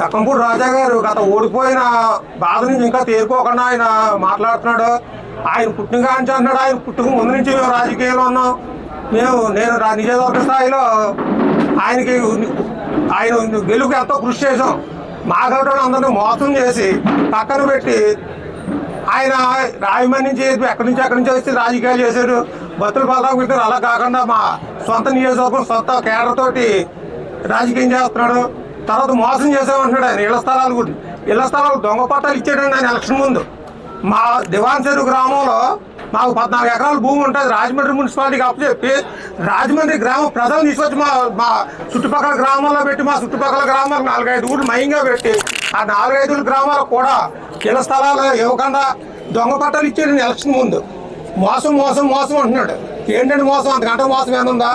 చక్కంపూడి రాజా గారు గత ఓడిపోయిన బాధ నుంచి ఇంకా తేరుకోకుండా ఆయన మాట్లాడుతున్నాడు. ఆయన పుట్టిన కాంచి అంటున్నాడు ఆయన పుట్టుక ముందు నుంచి మేము రాజకీయాల్లో ఉన్నాం. మేము నేను రా- నియోజకవర్గ స్థాయిలో ఆయనకి ఆయన గెలుపు ఎంతో కృషి చేసాం మాగలటోళ్ళు అందరినీ మోసం చేసి పక్కన పెట్టి ఆయన రాయమండ్రి నుంచి ఎక్కడి నుంచి ఎక్కడి నుంచి వచ్చి రాజకీయాలు చేశారు భక్తులు బలరాం పెట్టారు అలా కాకుండా మా సొంత నియోజకవర్గం సొంత కేడర్ తోటి రాజకీయం చేస్తున్నాడు. తర్వాత మోసం చేసామంటున్నాడు ఆయన. ఇళ్ళ స్థలాలు కూడా. ఇళ్ళ స్థలాలు దొంగ పట్టాలు ఇచ్చాడండి ఆయన ఎలక్షన్ ముందు. మా దివాన్ చెరువు గ్రామంలో మాకు పద్నాలుగు ఎకరాల భూమి ఉంటుంది. రాజమండ్రి మున్సిపాలిటీకి అప్పచెప్పి రాజమండ్రి గ్రామ ప్రజలు తీసుకొచ్చి మా మా చుట్టుపక్కల గ్రామాల్లో పెట్టి మా చుట్టుపక్కల గ్రామాలకు నాలుగైదు ఊళ్ళు మయంగా పెట్టి ఆ నాలుగైదు గ్రామాలకు కూడా ఇళ్ళ స్థలాలు ఇవ్వకుండా దొంగ పట్టాలు ఇచ్చాడు ఎలక్షన్ ముందు. మోసం మోసం మోసం అంటున్నాడు. ఏంటంటే మోసం? అంతకంటే మోసం ఏముందా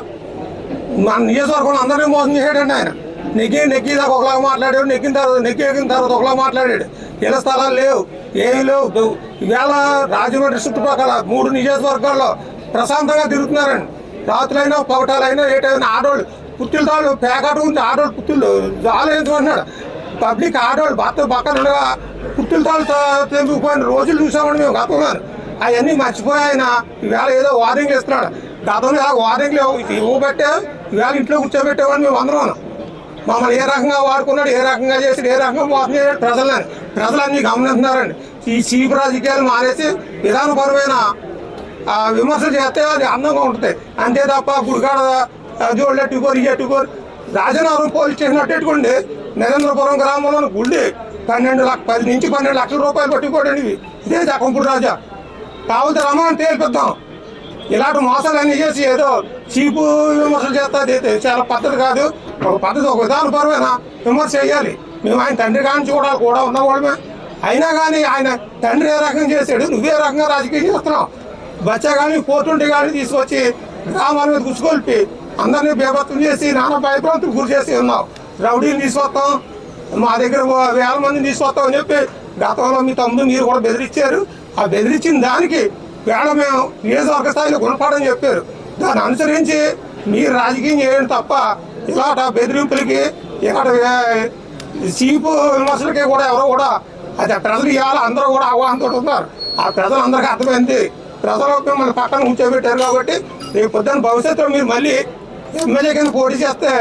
మన నియోజకవర్గంలో అందరినీ మోసం చేసాడండి ఆయన. నెక్కి నెక్కి దాకా ఒకలాగా మాట్లాడాడు నెక్కిన తర్వాత నెక్కి ఎక్కిన తర్వాత ఒకలాగా మాట్లాడాడు. ఇలా స్థలాలు లేవు ఏమి లేవు. ఇవాళ రాజమండ్రి చుట్టుపక్కల మూడు నియోజకవర్గాల్లో ప్రశాంతంగా తిరుగుతున్నారండి. రాత్రులైనా పగటాలైనా ఏటైనా ఆడోళ్ళు పుత్తులతో పేకాట ఉంది ఆడోళ్ళు పుత్తులు ఆలోచించమన్నాడు పబ్లిక్ ఆడోళ్ళు భర్త పక్కన ఉండగా పుత్తులతో తెంపుకుపోయిన రోజులు చూసామని మేము గతంలో అవన్నీ మర్చిపోయాయన ఇవాళ ఏదో వార్నింగ్ ఇస్తున్నాడు. గతంలో ఇలా వార్నింగ్లు ఇవ్వ- ఇవ్వబట్టే ఈవేళ ఇంట్లో కూర్చోబెట్టేవాడిని మేము అందరం మమ్మల్ని ఏ రకంగా వాడుకున్నాడు ఏ రకంగా చేసాడు ఏ రకంగా మోసం చేశాడు ప్రజలని ప్రజలన్నీ గమనిస్తున్నారండి. ఈ చీపు రాజకీయాలు మానేసి విధానపరమైన ఆ, విమర్శలు చేస్తే అది అందంగా ఉంటుంది. అంతే తప్ప గుడికాడ జోళ్ళు ఎట్టుకోరు ఇవి ఎట్టుకోరు. రాజనగరం పోలీస్ స్టేషన్ అట్టెట్టుకోండి నరేంద్రపురం గ్రామంలో గుళ్ళి పన్నెండు లక్ష పది నుంచి పన్నెండు లక్షల రూపాయలు పట్టుకోండి ఇదే. జకంపూడి రాజా. కావలసి రమ్మని తేలిపిద్దాం. ఇలాంటి మోసాలన్నీ చేసి ఏదో చీపు విమర్శలు చేస్తా చాలా పద్ధతి కాదు. ఒక పద్ధతి ఒక విధానపరమైన విమర్శ చేయాలి. మేము ఆయన తండ్రి కాని చూడాలి కూడా ఉన్నవాళ్ళమే అయినా కానీ ఆయన తండ్రి ఏ రకంగా చేశాడు నువ్వే రకంగా రాజకీయం చేస్తున్నావు? బచ్చా కానీ పోతుంటే కానీ తీసుకొచ్చి గ్రామాల మీద గుచ్చుకొల్పి అందరినీ బేభత్వం చేసి నానా భయభ్రాంతులు గురి చేసి ఉన్నావు. రౌడీని తీసుకొస్తాం మా దగ్గర వేల మందిని తీసుకొస్తాం అని చెప్పి గతంలో మీ తమ్ముడు మీరు కూడా బెదిరించారు ఆ బెదిరించిన దానికి వేళ మేము నియోజకవర్గ స్థాయిలో గుణపాఠం చెప్పారు దాన్ని అనుసరించి మీరు రాజకీయం చేయండి తప్ప ఇలాట బెదిరింపులకి ఇలాట చీపు విమర్శలకి కూడా ఎవరో కూడా అది ప్రజలు ఇవాళ అందరూ కూడా ఆహ్వానంతో ఉన్నారు. ఆ ప్రజలందరికీ అర్థమైంది. ప్రజలు మిమ్మల్ని పక్కన ఉంచోబెట్టారు కాబట్టి రేపు పొద్దున్న భవిష్యత్తులో మీరు మళ్ళీ ఎమ్మెల్యే కింద పోటీ చేస్తే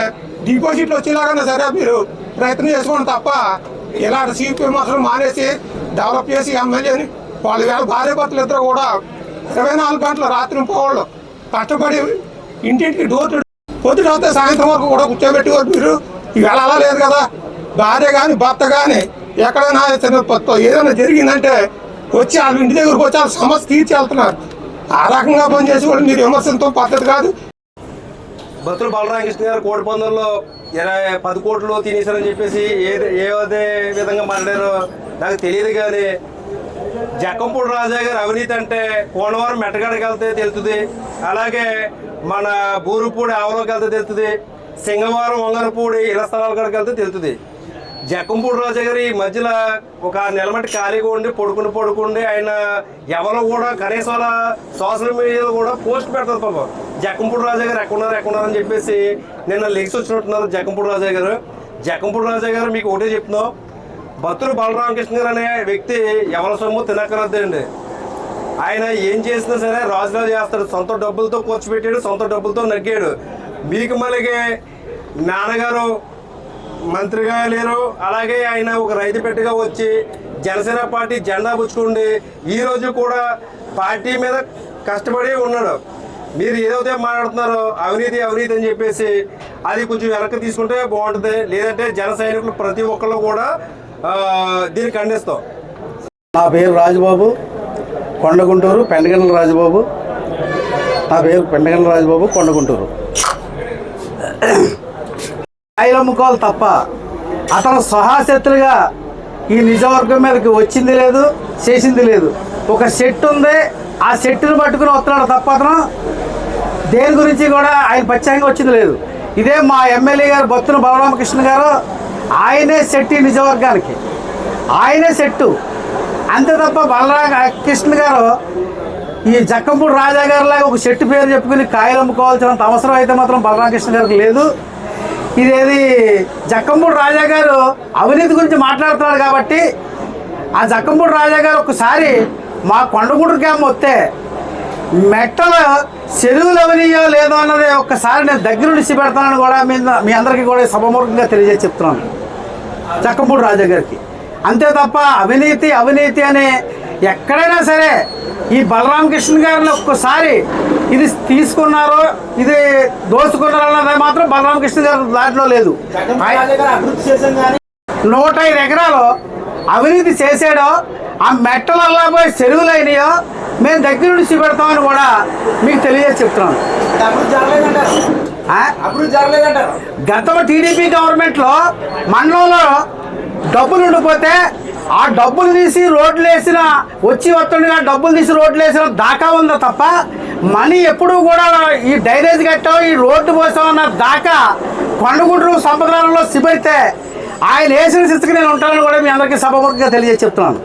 డిపాజిట్లు వచ్చేలాగా సరే మీరు ప్రయత్నం చేసుకోండి తప్ప ఇలాంటి సీపీ విమర్శలు మానేసి డెవలప్ చేసి ఎమ్మెల్యేని వాళ్ళ వేళ భార్య భర్తలు ఇద్దరు కూడా ఇరవై నాలుగు గంటలు రాత్రి పోవాళ్ళు. కష్టపడి ఇంటింటికి డోర్ టు పొద్దున వస్తే సాయంత్రం వరకు కూడా కూర్చోబెట్టి మీరు. ఈవేళ అలా లేదు కదా. భార్య కానీ భర్త కానీ ఎక్కడైనా చిన్న ఏదైనా జరిగిందంటే వచ్చి వాళ్ళ ఇంటి దగ్గరకు వచ్చి వాళ్ళ సమస్య తీర్చి వెళ్తున్నారు. ఆ రకంగా పనిచేసి వాళ్ళు మీరు విమర్శించడం పద్ధతి కాదు. భక్తులు బలరామకృష్ణ గారు కోడి ఇరవై పది కోట్లు తినేశారని చెప్పేసి ఏ ఏదే విధంగా మాట్లాడారో నాకు తెలియదు కానీ జక్కంపూడి రాజా గారు అవినీతి అంటే కోనవరం మెట్టగడకి వెళ్తే తెలుస్తుంది. అలాగే మన బూరుపూడి ఆవలోకి వెళ్తే తెలుస్తుంది. సింగవరం వంగరపూడి ఇళ్ళ స్థలాల కాడికి వెళ్తే తెలుస్తుంది. జక్కంపూడి రాజా గారు ఈ మధ్యలో ఒక నెలమట్టి ఖాళీగా ఉండి పడుకుని పడుకుండి ఆయన ఎవరు కూడా కనీసం సోషల్ మీడియాలో కూడా పోస్ట్ పెడతారు పాపం. జక్కంపూడి రాజా గారు ఎక్కడున్నారు ఎక్కడున్నారు అని చెప్పేసి నిన్న లీక్స్ వచ్చినట్టున్నారు జక్కంపూడి రాజా గారు. జక్కంపూడి రాజా గారు మీకు ఒకటే చెప్తున్నాం. భక్తులు బలరామకృష్ణ గారు అనే వ్యక్తి ఎవరి సొమ్ము తినక్కరద్దండి ఆయన ఏం చేసినా సరే రాజురాజు చేస్తాడు. సొంత డబ్బులతో ఖర్చు పెట్టాడు సొంత డబ్బులతో నగ్గాడు మీకు మళ్ళీ నాన్నగారు మంత్రిగా లేరు. అలాగే ఆయన ఒక రైతు పెట్టగా వచ్చి జనసేన పార్టీ జెండా పుచ్చుకోండి ఈ రోజు కూడా పార్టీ మీద కష్టపడి ఉన్నాడు. మీరు ఏదైతే మాట్లాడుతున్నారో అవినీతి అవినీతి అని చెప్పేసి అది కొంచెం వెనక్కి తీసుకుంటే బాగుంటుంది. లేదంటే జన సైనికులు ప్రతి ఒక్కళ్ళు కూడా దీన్ని ఖండిస్తాం. నా పేరు రాజుబాబు కొండగుంటూరు పెండగండ్ల రాజుబాబు. నా పేరు పెండగండ్ల రాజుబాబు కొండగుంటూరు. కాయలు అమ్ముకోవాలి తప్ప అతను సహాశత్రుగా ఈ నిజవర్గం మీదకి వచ్చింది లేదు చేసింది లేదు. ఒక సెట్ ఉంది ఆ సెట్టును పట్టుకుని వస్తున్నాడు తప్ప అతను దేని గురించి కూడా ఆయన ప్రత్యేకంగా వచ్చింది లేదు. ఇదే మా ఎమ్మెల్యే గారు బొత్తున బలరామకృష్ణ గారు ఆయనే శెట్టి నిజవర్గానికి. ఆయనే సెట్టు అంతే తప్ప బలరామ కృష్ణ గారు ఈ జక్కంపూడి రాజా గారి లాగా ఒక చెట్టు పేరు చెప్పుకుని కాయలు అమ్ముకోవాల్సినంత అవసరం అయితే మాత్రం బలరామకృష్ణ గారికి లేదు. ఇదేది జక్కంపూడి రాజా గారు అవినీతి గురించి మాట్లాడుతున్నారు కాబట్టి ఆ జక్కంపూడి రాజా గారు ఒకసారి మా కొండగూడు క్యాంప్ వస్తే మెట్టలు చెరువులు అవనియో లేదో అన్నది ఒక్కసారి నేను దగ్గర నుంచి పెడతానని కూడా మీ మీ అందరికీ కూడా సభమూర్ఖంగా తెలియజేసి చెప్తున్నాను చక్కంపూడి రాజా గారికి. అంతే తప్ప అవినీతి అవినీతి అనే ఎక్కడైనా సరే ఈ బలరామకృష్ణ గారిని ఒక్కసారి ఇది తీసుకున్నారో ఇది దోచుకున్నారో అన్నది మాత్రం బలరామకృష్ణ గారి దాంట్లో లేదు. నూట ఐదు ఎకరాలు అవినీతి చేసాడో ఆ మెట్టలల్లా పోయి చెరువులు అయినాయో మేము దగ్గర నుంచి పెడతామని కూడా మీకు తెలియజేసి చెప్తున్నాను. గతంలో టీడీపీ గవర్నమెంట్లో మండలంలో డబ్బులు ఉండిపోతే ఆ డబ్బులు తీసి రోడ్లు వేసిన వచ్చి వస్తుండగా డబ్బులు తీసి రోడ్లు వేసిన దాకా ఉందో తప్ప మనీ ఎప్పుడూ కూడా ఈ డ్రైనేజ్ కట్టాం ఈ రోడ్డు పోసామన్న దాకా కొండగుండ్రు సంపదనంలో సిబైతే ఆయన వేసిన స్థితికి నేను ఉంటానని కూడా మీ అందరికీ సభముఖంగా తెలియజేసి చెప్తున్నాను.